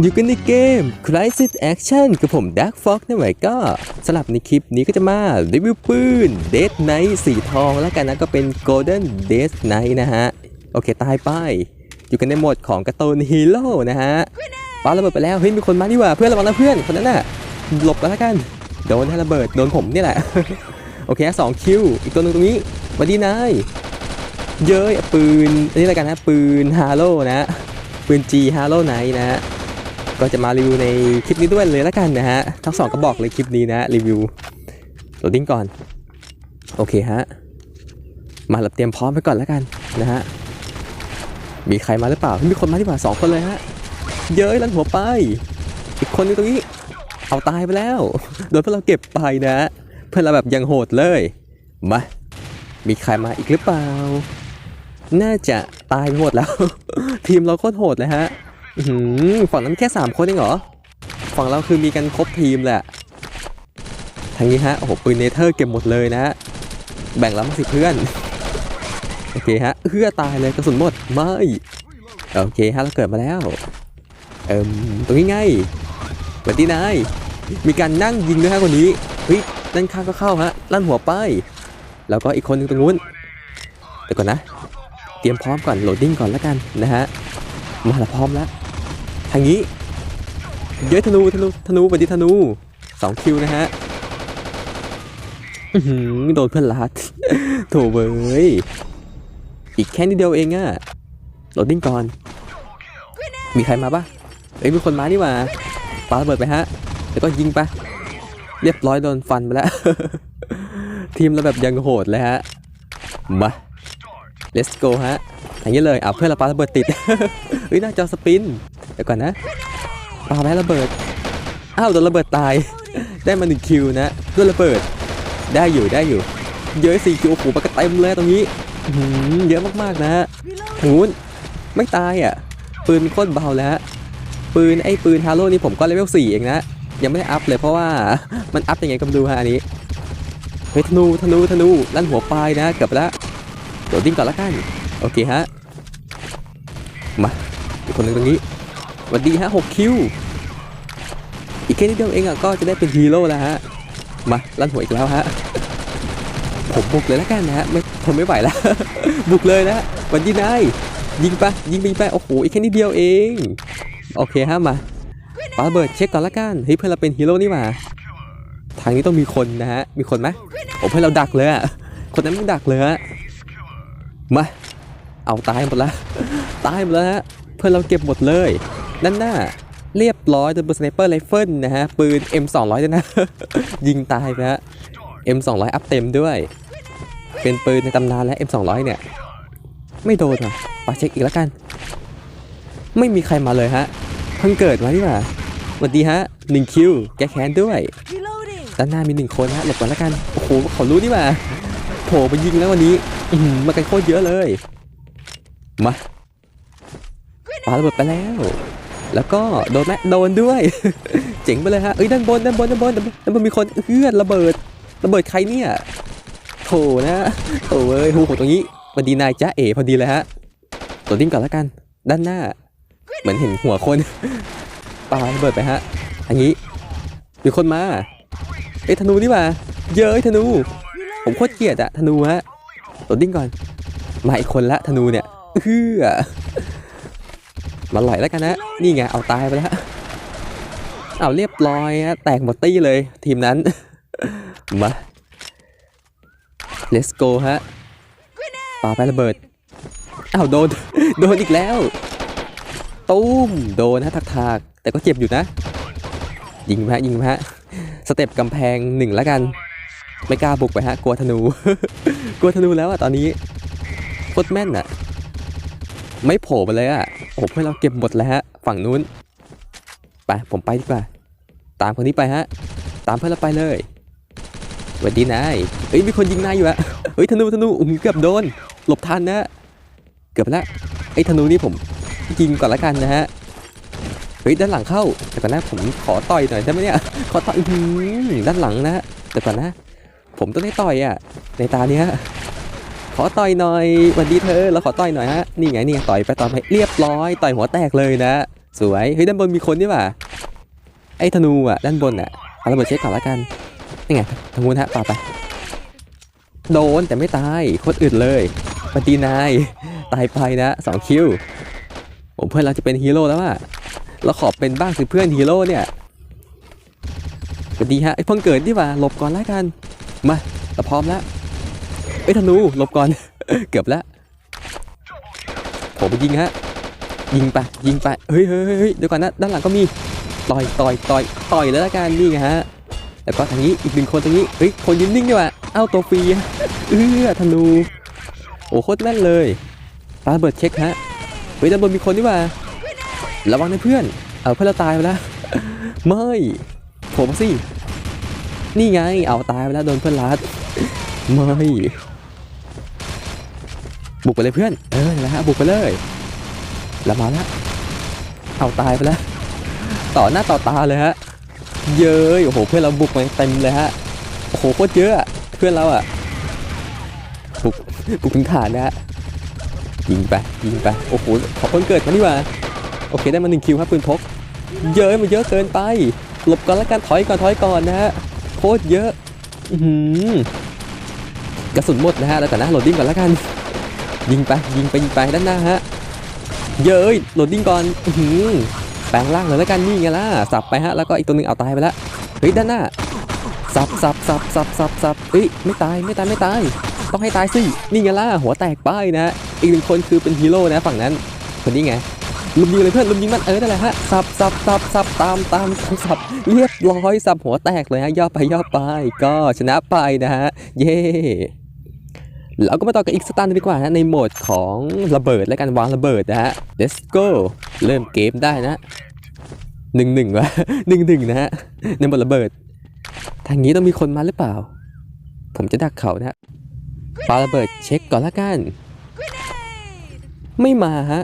อยู่กันในเกม Crisis Action กับผม Dark Fox นะไว้ก็สลับในคลิปนี้ก็จะมารีวิวปืน Dead Knight สีทองแล้วกันนะก็เป็น Golden Dead Knight นะฮะ โอเคตายไป อยู่กันในโหมดของกร์ตูนฮีโร่นะฮะปาระเบิดไปแล้ว เฮ้ย มีคนมานี่ว่าเพื่อนระวังนะเพื่อนคนนั้นน่ะ หลบกันแล้วกัน โดนให้ระเบิด โดนผมนี่แหละ โอเคสองคิว อีกตัวหนึงตรงนี้มาดีนายเย้ยปืนอันนี้อะไรกันนะปืนฮาโลนะปืน G ฮาโลไนนะฮะ ก็จะมารีวิวในคลิปนี้ด้วยเลยละกันนะฮะ ทั้งสองก็บอกเลยคลิปนี้นะรีวิวโหลดดิ้งก่อน โอเคฮะ มาเราเตรียมพร้อมไปก่อนล้วกันนะฮะ มีใครมาหรือเปล่า มีคนมาที่ป่าสองคนเลยฮะ เย้ยลันหัวไป อีกคนนึงตรงนี้ เอาตายไปแล้ว โดนเพื่อเราเก็บไปนะ เพื่อนเราแบบยังโหดเลย มา มีใครมาอีกหรือเปล่า น่าจะตายไปหมดแล้ว ทีมเราโคตรโหดเลยฮะ หือฝั่งนั้นแค่3คนเองเหรอ ฝั่งเราคือมีกันครบทีมแหละ ทางนี้ฮะ โอ้โห ปืนเนเธอร์เก็บหมดเลยนะฮะ แบ่งแล้วมาสิเพื่อน โอเคฮะเพื่อตายเลยกระสุนหมด ไม่ โอเคฮะ เราเกิดมาแล้ว เอิมตรงนี้ไงวัสดีนายมีการนั่งยิงด้วยฮะคนนี้ เฮ้ยด้านข้างก็เข้าฮะลั่นหัวไป แล้วก็อีกคนนึงตรงนู้นเดี๋ยวก่อนนะ เตรียมพร้อมก่อนโหลดดิ้งก่อนแล้วกันนะฮะ มาละพร้อมแล้ว ทางนี้ เยอะธนูธนูธนูปฏิธนูสองคิวนะฮะโดนเพื่อนลัดโถเว้ยอีกแค่นิดเดียวเองอะโหลดดิ้งก่อน มีใครมาปะเอ้ยมีคนมานี่ว่าปาระเบิดไปฮะ แล้วก็ยิงไป เรียบร้อยโดนฟันไปแล้ว ทีมเราแบบยังโหดเลยฮะ มา let's go ฮะอย่างนี้เลยอะเพื่อนเราปาระเบิดติดเฮ้ยน่าจะสปิน เดี๋ยวก่อนนะปาไประเบิด อ้าวโดนระเบิดตาย ได้มาหนึ่งคิวนะด้วยระเบิด ได้อยู่ได้อยู่ เยอะสี่คิวโอ้โหปากเต็มเลยตรงนี้เยอะมากๆนะฮะทางนู้นไม่ตายอะ ปืนโคตรเบาแล้ว ปืนไอ้ปืนฮาโลนี่ผมก็เลเวลสี่เองนะ ยังไม่ได้อัพเลยเพราะว่ามันอัพยังไงก็ไม่รู้ฮะอันนี้ เฮ้ยธนูธนูธนูลั่นหัวปลายนะเกือบแล้วโดดดิ้งก่อนละกัน โอเคฮะ มาอีกคนหนึ่งตรงนี้ วัสดีฮะหกคิว อีกแค่นิดเดียวเองอะก็จะได้เป็นฮีโร่แล้วฮะ มาลั่นหัวอีกแล้วฮะ ผมบุกเลยและกันนะฮะไม่ทนไม่ไหวแล้ว บุกเลยนะวันดีนายยิงไปยิงไปยิงไปโอ้โหอีกแค่นิดเดียวเอง โอเคฮะมาปาระเบิดเช็คก่อนละกันเฮ้ยเพื่อนเราเป็นฮีโร่นี่หว่าทางนี้ต้องมีคนนะฮะ มีคนไหมผมให้เราดักเลยอะคนนั้นไม่ดักเลยฮะมา เอาตายหมดแล้วตายหมดแล้วฮะ เพื่อนเราเก็บหมดเลย นั่นหน่ะเรียบร้อยโดนปืนสไนเปอร์ไรเฟิลนะฮะ ปืน M200 ด้วยนะ ยิงตายไปฮะ M200 อัพเต็มด้วย เป็นปืนในตำนานและ M200 เนี่ย ไม่โดนอะปาเช็คอีกแล้วกัน ไม่มีใครมาเลยฮะ เพิ่งเกิดมาดีกว่าสวัสดีฮะหนึ่งคิวแกแค้นด้วย ด้านหน้ามีหนึ่งคนฮะหลบก่อนแล้วกัน โอ้โหเขารู้นี่าโผล่ไปยิงแล้ววันนี้มากันโคตรเยอะเลย มาปาระเบิดไปแล้ว แล้วก็โดนไหมโดนด้วย เจ๋งไปเลยฮะเอ้ยด้านบนด้านบนด้านบนด้านบนมีคนเอื้อนระเบิดระเบิดใครเนี่ยโถนะโถเอ้ยโหตรงนี้วันดีนายจ้าเอ๋พอดีเลยฮะตัวดิ้งก่อนแล้วกัน ด้านหน้า เหมือนเห็นหัวคนปาระเบิดไปฮะอันนี้มีคนมาเอ้ยธนูนี่ว่าเยอะไอ้ธนู ผมโคตรเกลียดอะธนูฮะโดดดิ้งก่อนมาอีกคนละธนูเนี่ยเฮือ มาหล่อยแล้วกันนะ นี่ไง เอาตายไปแล้ว เอาเรียบร้อยฮะแตกหมดตี้เลย ทีมนั้น มา let's go ฮะปาไประเบิดอ้าวโดน โดนอีกแล้ว ตุ้ม โดนฮะทักๆแต่ก็เจ็บอยู่นะ ยิงไหมฮะยิงไหมฮะ สเต็ปกำแพงหนึ่งแล้วกัน ไม่กล้าบุกไปฮะ กลัวธนู กลัวธนูแล้วอะตอนนี้โคตรแม่นอะ ไม่โผล่มาเลยอะโอ้โหเพื่อนเราเก็บหมดแล้วฮะ ฝั่งนู้น ไป ผมไปดีกว่า ตามคนนี้ไปฮะ ตามเพื่อนเราไปเลยสวัสดีนายเฮ้ย มีคนยิงนายอยู่อะเฮ้ย ธนู ธนูอุ้ยเกือบโดน หลบทันนะ เกือบแล้วไอ้ธนูนี่ผมยิงก่อนละกันนะฮะ เฮ้ย ด้านหลังเข้า แต่ก่อนนะผมขอต่อยหน่อยได้ไหมเนี่ย ขอต่อยด้านหลังนะเดี๋ยวก่อนนะ ผมต้องได้ต่อยอะในตาเนี้ย ขอต่อยหน่อยวันดีเธอเราขอต่อยหน่อยฮะนี่ไงนี่ไงต่อยไปต่อยไปเรียบร้อยต่อยหัวแตกเลยนะ สวยเฮ้ยด้านบนมีคนนี่หว่าไอ้ธนูอะด้านบนอะเอาระเบิดเช็คก่อนละกันนี่ไงทางนู้นฮะป่าไปโดนแต่ไม่ตายโคตรอึดเลยปฏินายตายไปนะสองคิวผมเพื่อนเราจะเป็นฮีโร่แล้วอะเราขอเป็นบ้างสิเพื่อนฮีโร่เนี่ยสวัสดีฮะไอ้เพิ่งเกิดดีกว่าหลบก่อนละกันมาเราพร้อมแล้ว ไอ้ยธนูหลบก่อน เกือบแล้วผมไปยิงฮะ ยิงไปยิงไปเฮ้ยเฮ้ยเฮ้ยเดี๋ยวก่อนนะ ด้านหลังก็มี ต่อยต่อยต่อยต่อยแล้วละกันนี่ไงฮะ แล้วก็ทางนี้อีกหนึ่งคนตรงนี้ เฮ้ย คนยืนนิ่งดีกว่า เอ้าตัวฟรีเอื้อธนู โอ้โคตรแม่นเลยปาเบิร์ดเช็คฮะ เฮ้ยด้านบนมีคนนี่หว่า ระวังนะเพื่อน เอาเพื่อนเราตายไปแล้วไม่ผมสิ นี่ไง เอาตายไปแล้วโดนเพื่อนลัดไม่ บุกไปเลยเพื่อน เออนะฮะบุกไปเลยแล้วมาแล้วเอาตายไปแล้วต่อหน้าต่อตาเลยฮะ เย้ยโอ้โหเพื่อนเราบุกมาเต็มเลยฮะโอ้โหโคตรเยอะเพื่อนเราอะบุกบุกถึงฐานนะฮะยิงไปยิงไปโอ้โหขอคนเกิดมานี่ว่าโอเคได้มาหนึ่งคิวครับปืนพก เยอะมันเยอะเกินไป หลบก่อนแล้วกันถอยก่อนถอยก่อนนะฮะโคตรเยอะอื้อหือกระสุนหมดนะฮะแล้วแต่นะโหลดดิ้งก่อนแล้วกัน ยิงไปยิงไปยิงไปด้านหน้าฮะเยอะโหลดดิ้งก่อนอือหือแปลงร่างเลยแล้วกันนี่ไงล่ะสับไปฮะแล้วก็อีกตัวหนึงเอาตายไปล้วเฮ้ยด้านหน้าสับสับสับสับสับสับเฮ้ยไม่ตายไม่ตายไม่ตาย ต้องให้ตายสินี่ไงล่ะหัวแตกป้ายนะอีกหนึ่งคนคือเป็นฮีโร่นะฝั่งนั้นคนนี้ไงลุมยิงเลยเพื่อนลุมยิงมันเออนั่นแหละฮะสับสับสับสับตามตามสับเรียบร้อยสับหัวแตกเลยฮะย่อไปย่อไป ก็ชนะไปนะฮะเย้ เราก็มาต่อกันอีกสตาร์หนึงดีกว่านะในโหมดของระเบิดและการวางระเบิดนะฮะ let's go เริ่มเกมได้นะหนึ่งหนึ่งวะหนึ่งหนึ่งนะฮะในโหมดระเบิด ทางนี้ต้องมีคนมาหรือเปล่า ผมจะดักเขานะปาระเบิดเช็คก่อนละกัน ไม่มาฮะ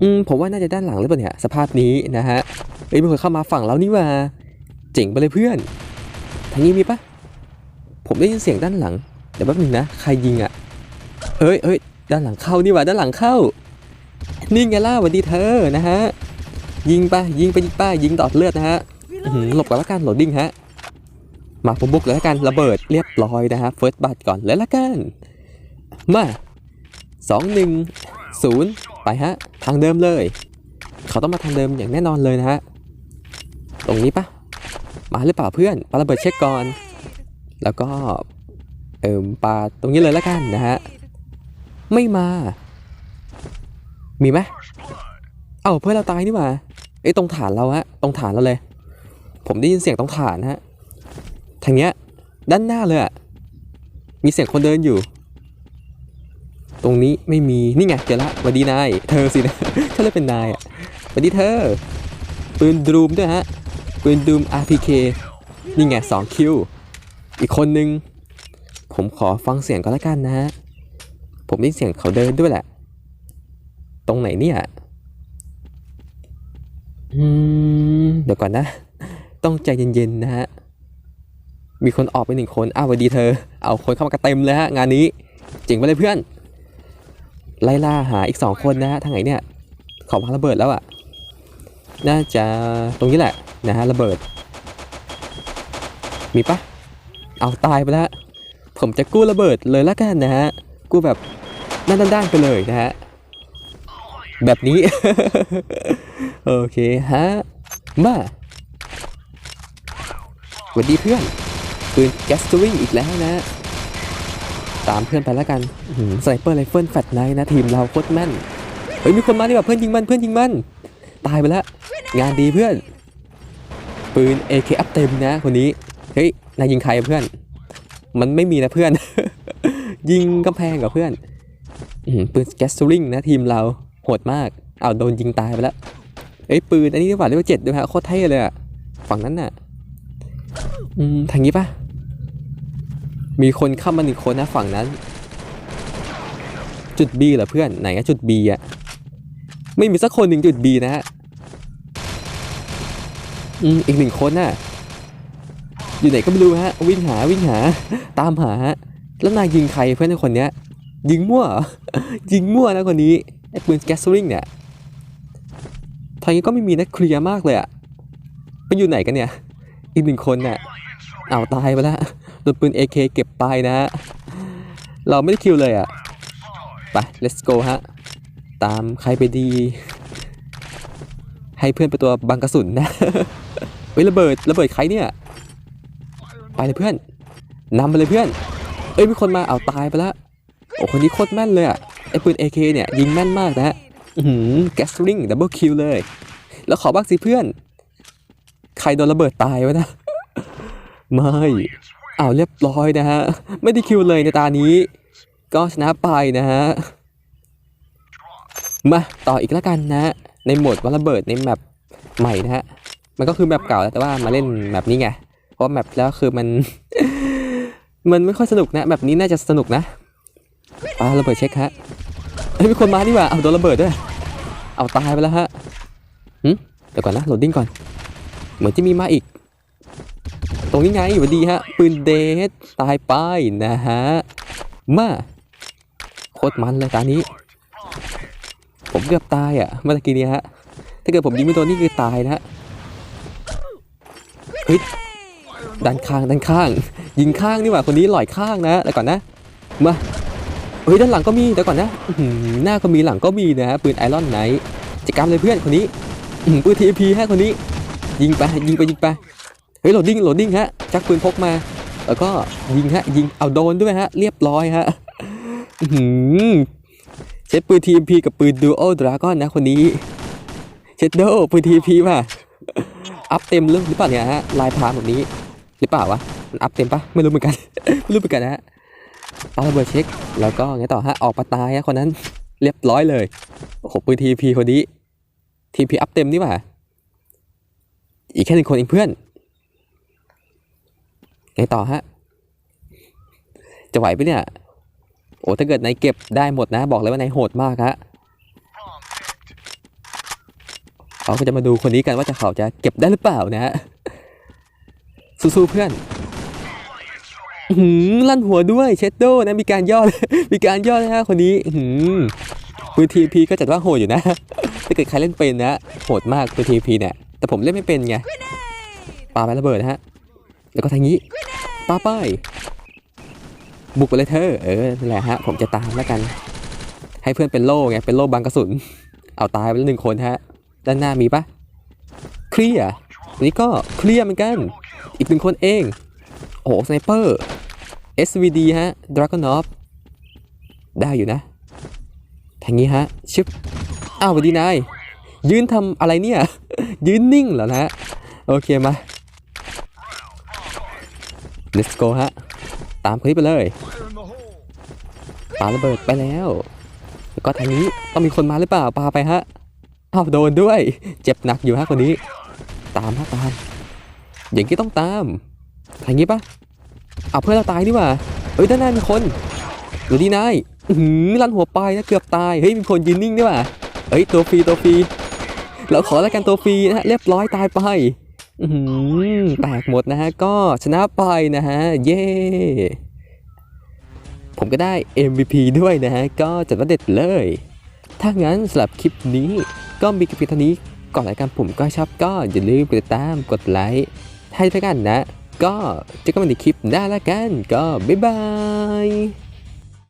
อืมผมว่าน่าจะด้านหลังหรือเปล่าเนี่ยสภาพนี้นะฮะเอ้ยมีคนเข้ามาฝั่งเรานี่ว่า เจ๋งไปเลยเพื่อน ทางนี้มีปะผมได้ยินเสียงด้านหลัง เดี๋ยวแป๊บหนึงนะ ใครยิงอะ่ะเอ้ยเอ้ยด้านหลังเข้านี่หว่าด้านหลังเข้า นี่ไงล่ะหวันดีเธอนะฮะ ยิงไปยิงไปยิงไปยิงตอดเลือดนะฮะหลบก่อนละกันโหลดดิ้งฮะ มาผมบุกเลยละกันระเบิดเรียบร้อยนะฮะเฟิร์สบัตก่อนเลยละกัน มาสองหนึ่งศูนย์ไปฮะ ทางเดิมเลย เขาต้องมาทางเดิมอย่างแน่นอนเลยนะฮะ ตรงนี้ปะมาหรือเปล่าเพื่อนปาระเบิดเช็คก่อน แล้วก็ เอิมปาตรงนี้เลยและกันนะฮะ ไม่มา มีไหมเอ้าเพื่อนเราตายนี่หว่าเอ้ตรงฐานเราฮะ ตรงฐานเราเลย ผมได้ยินเสียงตรงฐานฮะ ทางเนี้ย ด้านหน้าเลยอะมีเสียงคนเดินอยู่ ตรงนี้ไม่มี นี่ไงเจอละวัสดีนาย เธอสินะถ้าเรียกเป็นนายอะวัสดีเธอ ปืนดรูมด้วยฮะ ปืนดรูม RPK นี่ไงสองคิว อีกคนนึง ผมขอฟังเสียงก็แล้วกันนะฮะ ผมได้ยินเสียงเขาเดินด้วยแหละ ตรงไหนเนี่ยอืมเดี๋ยวก่อนนะ ต้องใจเย็นๆนะฮะ มีคนออกไปหนึ่งคน อ้าวสวัสดีเธอ เอาคนเข้ามากระเต็มเลยฮะ งานนี้ เจ๋งไปเลยเพื่อน ไล่ล่าหาอีกสองคนนะฮะ ทางไหนเนี่ย ขอพังระเบิดแล้วอะ่ะ น่าจะตรงนี้แหละนะฮะระเบิด มีปะเอาตายไปแล้ว ผมจะกู้ระเบิดเลยละกันนะฮะ กู้แบบด้านๆไปเลยนะฮะ แบบนี้ โอเคฮะ มาสวัสดีเพื่อน ปืนแกสตริงอีกแล้วนะ ตามเพื่อนไปแล้วกันสไนเปอร์ไรเฟิลแฟตไนนะทีมเราโคตรแม่น เฮ้ยมีคนมาดีกว่าเพื่อนยิงมันเพื่อนยิงมัน ตายไปแล้ว งานดีเพื่อน ปืน AK อัพเต็มนะคนนี้ เฮ้ย นายยิงใครเพื่อน มันไม่มีนะเพื่อน ยิงกำแพงกับเพื่อนอปืนแกสตริงนะทีมเราโหดมาก เอาโดนยิงตายไปแล้วเอ้ปืนอันนี้ดีกว่าเรียกว่าเจ็ดด้วยฮะโคตรเท่เลยอะฝั่งนั้นน่ะอืมทางนี้ปะมีคนเข้ามาหนึ่งคนนะฝั่งนั้น จุด B เหรอเพื่อนไหนอะจุด B อะไม่มีสักคนหนึ่งจุด B นะฮะอืมอีกหนึ่งคนน่ะ อยู่ไหนก็ไม่รู้ฮะ วิ่งหาวิ่งหาตามหาฮะแล้วนายยิงใครเพื่อนในคนเนี้ย ยิงมั่วยิงมั่วนะคนนี้ไอ้ปืนแกสซิงเนี่ยทางนี้ก็ไม่มีนะเคลียร์มากเลยอะไปอยู่ไหนกันเนี่ย อีกหนึ่งคนน่ะเอาตายไปแล้วโดนปืน AK เก็บไปนะฮะเราไม่ได้คิวเลยอะไป let's go ฮะ ตามใครไปดี ให้เพื่อนไปนตัวบังกระสุนนะเฮ้ยระเบิดระเบิดใครเนี่ย ไปเลยเพื่อนนำไปเลยเพื่อน เอ้ยมีคนมาเอาตายไปล้วโอ้คนนี้โคตรแม่นเลยอะไอ้ปืน AK เนี่ยยิงแม่นมากนะฮะอือแกสลิงดับเบิลคิวเลย แล้วขอบ้างสิเพื่อน ใครโดนระเบิดตายวะนะ ไม่เอาเรียบร้อยนะฮะ ไม่ได้คิวเลยในตานี้ ก็ชนะไปนะฮะ มาต่ออีกแล้วกันนะ ในโหมดวัลระเบิดในแมปใหม่นะฮะ มันก็คือแมปเก่าแล้วแต่ว่ามาเล่นแมปนี้ไง เพราะแมปแล้วคือมัน มันไม่ค่อยสนุกนะแบบนี้น่าจะสนุกนะปาระเบิดเช็คฮะเฮ้ยมีคนมาดีกว่าเอาโดนระเบิดด้วย เอาตายไปแล้วฮะหึเดี๋ยวก่อนนะโหลดดิ้งก่อน เหมือนจะมีมาอีก ตรงนี้ไงสวัสดีฮะ ปืนเดทตายไปนะฮะ มาโคตรมันเลยตานี้ ผมเกือบตายอะ เมื่อกี้นี้ฮะ ถ้าเกิดผมยิงไม่โดนนี่คือตายนะฮะเฮ้ย ด้านข้างด้านข้าง ยิงข้างนี่หว่าคนนี้ลอยข้างนะเดี๋ยวก่อนนะมาเฮ้ยด้านหลังก็มีเดี๋ยวก่อนนะหน้าก็มีหลังก็มีนะฮะปืนไอรอนไนท์จัดการเลยเพื่อนคนนี้ปืนทีพีฮะคนนี้ ยิงไปยิงไปยิงไปเฮ้ยโหลดดิ้งโหลดดิ้งฮะชักปืนพกมา แล้วก็ยิงฮะยิงเอาโดนด้วยฮะเรียบร้อยฮะเช็ดปืนทีพีกับปืนดูโอดราก้อนนะคนนี้เช็ดโดปืนทีพีป่ะอัพเต็มเรื่องหรือเปล่าเนี่ยฮะลายพรางแบบนี้ หรือเปล่าวะ มันอัพเต็มปะไม่รู้เหมือนกัน ไม่รู้เหมือนกันนะฮะปาระเบิดเช็ค แล้วก็ไงต่อฮะ ออกมาตายฮะคนนั้น เรียบร้อยเลย โอ้โหปืนทีพีคนนี้ทีพีอัพเต็มนี่หว่า อีกแค่หนึ่งคนเองเพื่อนไงต่อฮะ จะไหวปะเนี่ย โอ้ถ้าเกิดนายเก็บได้หมดนะ บอกเลยว่านายโหดมากฮะเขาก็จะมาดูคนนี้กันว่าจะเขาจะเก็บได้หรือเปล่านะฮะ สู้ๆเพื่อนอื้อหือลั่นหัวด้วยเชดโดนะมีการย่อมีการย่อนะฮะคนนี้อื้อหือปืนทีพีก็จัดว่าโหดอยู่นะถ้าเกิดใครเล่นเป็นนะโหดมากปืนทีพีเนี่ยแต่ผมเล่นไม่เป็นไงปาไประเบิดนะฮะแล้วก็ทางนี้ปาป้ายบุกไปเลยเธอเออนั่นแหละฮะผมจะตามแล้วกัน ให้เพื่อนเป็นโล่ไงเป็นโล่บังกระสุน เอาตายไปแล้วหนึ่งคนฮะ ด้านหน้ามีปะเคลียร์อันนี้ก็เคลียร์เหมือนกัน อีกหนึ่งคนเอง โอ้โหสไนเปอร์ SVD ฮะ Dragonov ได้อยู่นะทางนี้ฮะชึบอ้าวสวัสดีนาย ยืนทำอะไรเนี่ย ยืนนิ่งเหรอนะ โอเคมา let's go ฮะ ตามคลิปไปเลยปาระเบิดไปแล้วแล้วก็ทางนี้ต้องมีคนมาหรือเปล่าปาไปฮะอ้าวโดนด้วย เจ็บหนักอยู่ฮะคนนี้ ตามฮะตาม อย่างนี้ต้องตามทางนี้ปะเอาเพื่อนเราตายดีกว่าเอ้ยด้านหน้ามีคนดูดีนายหือลั่นหัวไปนะเกือบตายเฮ้ยมีคนยืนนิ่งด้วยว่ะเอ้ยตัวฟรีตัวฟรีเราขอแล้วกันตัวฟรีนะฮะเรียบร้อยตายไปอือหือแตกหมดนะฮะก็ชนะไปนะฮะเย้ผมก็ได้ MVP ด้วยนะฮะ ก็จัดว่าเด็ดเลย ถ้างั้นสำหรับคลิปนี้ก็มีเพียงเท่านี้ ก่อนรายการผมก็ชอบก็อย่าลืมกดติดตามกดไลค์ ให้ด้วกันนะ ก็เจอกันใหม่ในคลิปหน้าละกัน ก็บ๊ายบาย